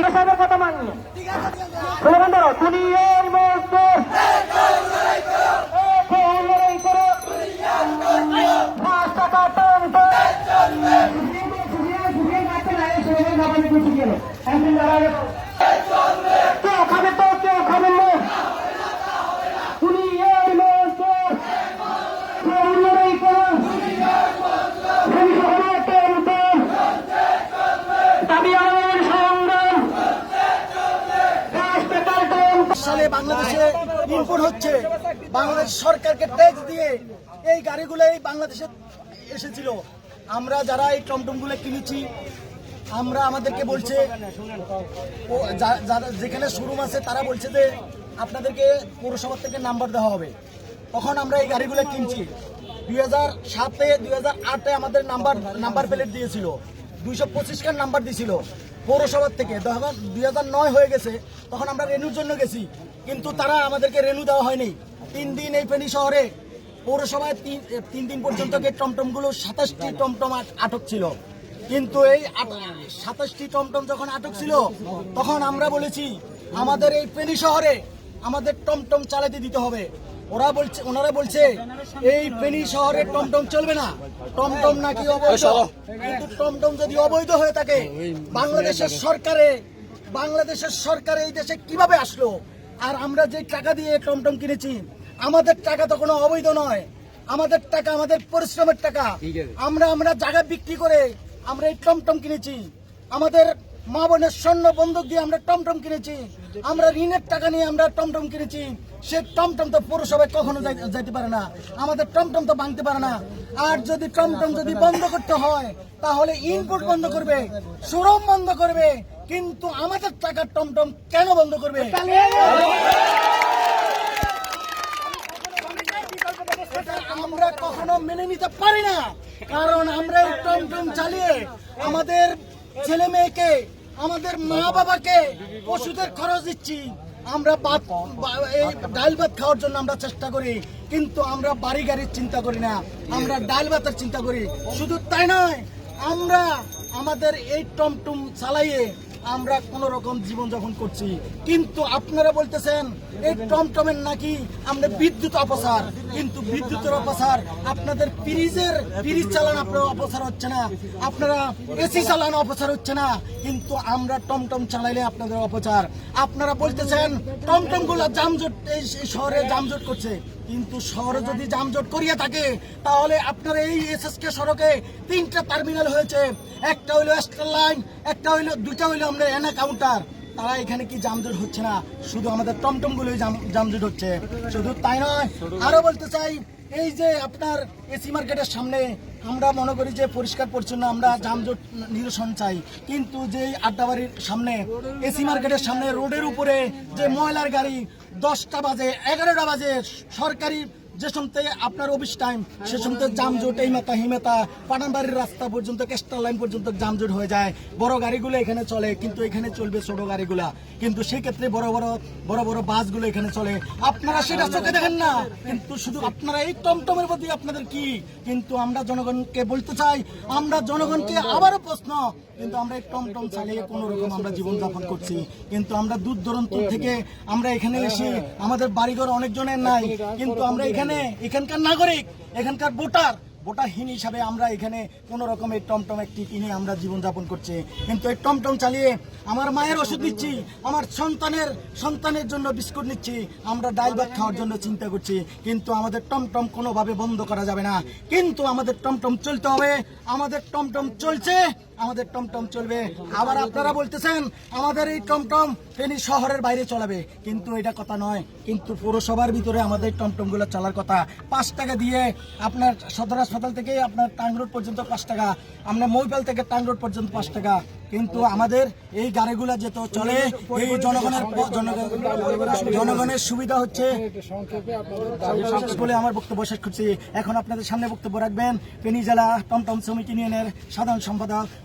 MP সাহেবের কথা মানি slogan ধরো দুনিয়ার মজদুর হয়ে লড়াই করো পাঁচ টাকা টন টন কেউ খাবে তো কেউ খাবে না দুনিয়ার মজদুর কেউ লড়াই করো সংসদে টন টন দাবি আমাদের সংগ্রাম পাঁচ টাকা টন সালে বাংলাদেশে ইম্পোর্ট হচ্ছে। বাংলাদেশ সরকারকে ট্যাক্স দিয়ে এই গাড়িগুলোই বাংলাদেশে এসেছিল। আমরা যারা এই টমটমগুলো কিনেছি, আমরা আমাদেরকে বলছে যেখানে শোরুম আছে, তারা বলছে যে আপনাদেরকে পৌরসভা থেকে নাম্বার দেওয়া হবে। তখন আমরা এই গাড়িগুলো কিনছি। দুই হাজার সাতে, দুই হাজার আটে আমাদের নাম্বার নাম্বার প্লেট দিয়েছিল। দুইশো পঁচিশ খান নাম্বার দিয়েছিল পৌরসভার থেকে। যখন দুই নয় হয়ে গেছে, তখন আমরা রেনুর জন্য গেছি। কিন্তু তারা আমাদেরকে রেনু দেওয়া হয়নি। তিন দিন এই ফেনী শহরে পৌরসভায় তিন তিন দিন পর্যন্ত এই টমটমগুলো সাতাশটি টমটম আটক ছিল। কিন্তু এই সাতাশটি টমটম যখন আটক ছিল, তখন আমরা বলেছি, আমাদের এই ফেনী শহরে আমাদের টমটম চালাতে দিতে হবে। ওরা বলছে ওনারা বলছে, এই ফেনী শহরে টমটম চলবে না। টমটম নাকি অবৈধ? কিন্তু টমটম যদি অবৈধ হয়ে থাকে বাংলাদেশের সরকারে বাংলাদেশের সরকার এই দেশে কীভাবে আসলো? আর আমরা যে টাকা দিয়ে টমটম কিনেছি আমাদের টাকা তো কোনো অবৈধ নয়। আমাদের টাকা আমাদের পরিশ্রমের টাকা। আমরা আমরা জায়গা বিক্রি করে আমরা এই টমটম কিনেছি। আমাদের মা বোনের স্বর্ণ বন্ধক দিয়ে আমরা টমটম কিনেছি। আমরা ঋণের টাকা নিয়ে আমরা টমটম কিনেছি। সে টমটম তো পৌরসভায় কখনো যাইতে পারে না। আমাদের টমটম তো ভাঙতে পারে না। আর যদি টমটম যদি বন্ধ করতে হয়, তাহলে ইনপুট বন্ধ করবে শোরুম বন্ধ করবে, কিন্তু আমাদের টাকার টমটম কেন বন্ধ করবে? আমরা কখনো মেনে নিতে পারি না। কারণ আমরা টমটম চালিয়ে আমাদের ছেলে মেয়েকে, আমাদের মা বাবাকে ওষুধের খরচ দিচ্ছি। আমরা ভাত এই ডাল ভাত খাওয়ার জন্য আমরা চেষ্টা করি, কিন্তু আমরা বাড়ি গাড়ির চিন্তা করি না। আমরা ডাল ভাতের চিন্তা করি। শুধু তাই নয়, আমরা আমাদের এই টমটম চালাইয়ে আমরা কোন রকম জীবন যাপন করছি। কিন্তু আপনারা বলতেছেন, এই টমটমের নাকি আমরা বিদ্যুৎ অপসার। কিন্তু বিদ্যুতের অপসার আপনাদের ফ্রিজের ফ্রিজ চালান আপনার অপসার হচ্ছে না। আপনারা এসি চালানো অপসার হচ্ছে না। কিন্তু আমরা টমটম চালাইলে আপনাদের অপচার। আপনারা বলতেছেন টমটমগুলো জামজট এই শহরে জামজট করছে। কিন্তু শহরে যদি যানজট করিয়া থাকে, তাহলে আপনার এই এসএসকে সড়কে তিনটা টার্মিনাল হয়েছে। একটা হইল স্টার লাইন একটা হইল দুইটা হইল আমরা এনা কাউন্টার তারা এখানে কি যানজট হচ্ছে না? শুধু আমাদের টমটম গুলোই যানজট হচ্ছে। শুধু তাই নয়, আরও বলতে চাই, এই যে আপনার এসি মার্কেটের সামনে, আমরা মনে করি যে পরিষ্কার পরিচ্ছন্ন, আমরা যানজট নিরসন চাই। কিন্তু যে আড্ডাবাড়ির সামনে, এসি মার্কেটের সামনে, রোডের উপরে যে ময়লার গাড়ি দশটা বাজে এগারোটা বাজে সরকারি যে সমতে আপনার অফিস টাইম সে সমতে জামজোট এই মাথা হিমেতা পানাবাড়ির রাস্তা পর্যন্ত কেস্টার লাইন পর্যন্ত জামজোট হয়ে যায়। বড় গাড়িগুলো এখানে চলে, কিন্তু এখানে চলবে ছোট গাড়িগুলা। কিন্তু সেক্ষেত্রে বড় বড় বড় বড় বাসগুলো এখানে চলে। আপনারা সেটা চোখে দেখেন না। কিন্তু শুধু আপনারা এই টমটমের প্রতি আপনাদের কি? কিন্তু আমরা জনগণকে বলতে চাই, আমরা জনগণকে আবারও প্রশ্ন, কিন্তু আমরা এই টমটম চালিয়ে কোনো রকম আমরা জীবনযাপন করছি। কিন্তু আমরা দূর দূরান্ত থেকে আমরা এখানে এসে আমাদের বাড়িঘর অনেকজনের নাই, কিন্তু আমরা এখানে এখানকার নাগরিক, এখানকার ভোটার। ভোটারহীন হিসাবে আমরা এখানে কোনো রকম এই টমটম একটি কিনে আমরা জীবনযাপন করছি। কিন্তু এই টমটম চালিয়ে আমার মায়ের ওষুধ নিচ্ছি, আমার সন্তানের সন্তানের জন্য বিস্কুট নিচ্ছি, আমরা ডাল ভাত খাওয়ার জন্য চিন্তা করছি। কিন্তু আমাদের টমটম কোনোভাবে বন্ধ করা যাবে না। কিন্তু আমাদের টমটম চলতে হবে। আমাদের টমটম চলছে। আমাদের টমটম চলবে। আবার আপনারা বলতেছেন, আমাদের এই টমটম ফেনী শহরের বাইরে চলাবে। কিন্তু এটা কথা নয়। কিন্তু পৌরসভার ভিতরে আমাদের টমটমগুলো চলার কথা। পাঁচ টাকা দিয়ে আপনার সদর হাসপাতাল থেকে আপনার টাং রোড পর্যন্ত পাঁচ টাকা। আপনার মহিপাল থেকে টাং রোড পর্যন্ত পাঁচ টাকা। কিন্তু আমাদের এই গাড়িগুলো যেত চলে, এই জনগণের জনগণের সুবিধা হচ্ছে। বলে আমার বক্তব্য শেষ করছি। এখন আপনাদের সামনে বক্তব্য রাখবেন। ফেনী জেলা টমটম শ্রমিক ইউনিয়নের সাধারণ সম্পাদক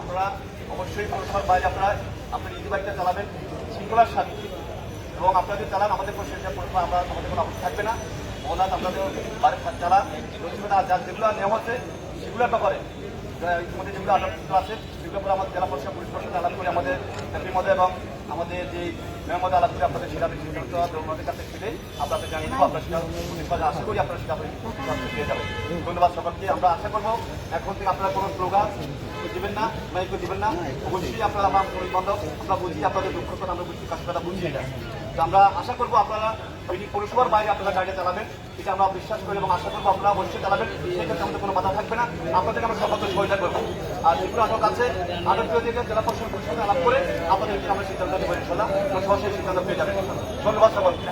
আপনারা অবশ্যই পৌরসভার বাইরে আপনারা আপনার ইজি বাইকটা চালাবেন শৃঙ্খলার সাথে। এবং আপনাদের চালান, আমাদের প্রশাসন পৌরসভা আমরা আমাদের কোনো আপত্তি থাকবে না। ওনার আপনাদের বাইরে চালান। যার যেগুলো নেওয়া হচ্ছে, সেগুলোর ব্যাপারে ইতিমধ্যে যেগুলো আটক আছে, সেগুলো করে আমাদের জেলা পরিষদ পুলিশ প্রশাসন আলাপ করে আমাদের এমপির মধ্যে এবং আমাদের যে মেয়ের মধ্যে আলাপ করে আপনাদের সেটা সিদ্ধান্ত আমাদের কাছে ছেড়ে আপনাদের জানিয়ে দেবো। আপনার সেটা পুলিশ প্রশাসন, আশা করি আপনারা সেটা পেয়ে যাবেন। ধন্যবাদ সকলকে, আমরা আশা করব এখন থেকে আপনারা কোনো স্লোগান দিবেন না, মাইক দিবেন না। অবশ্যই আপনারা আমার পরিবার বান্ধব আমরা বুঝি আপনাদের দুঃখ কথা, আমরা বুঝি কাজটা বুঝি এটা। তো আমরা আশা করব আপনারা ওই পরিষেবার বাইরে আপনারা গাড়িটা চালাবেন, এটা আমরা বিশ্বাস করি এবং আশা করব আপনারা অবশ্যই চালাবেন, সেক্ষেত্রে আমাদের কোনো বাধা থাকবে না। আপনাদেরকে আমরা সকলকে সহায়তা করব আর যেগুলো আটক কাছে আটক করে দিয়ে জেলা পরিষদ পরিষদে আলাপ করে আপনাদেরকে আমরা সিদ্ধান্ত দেবো ইনশাল্লাহ তো সেই সিদ্ধান্ত পেয়ে যাবেন ধন্যবাদ সকলকে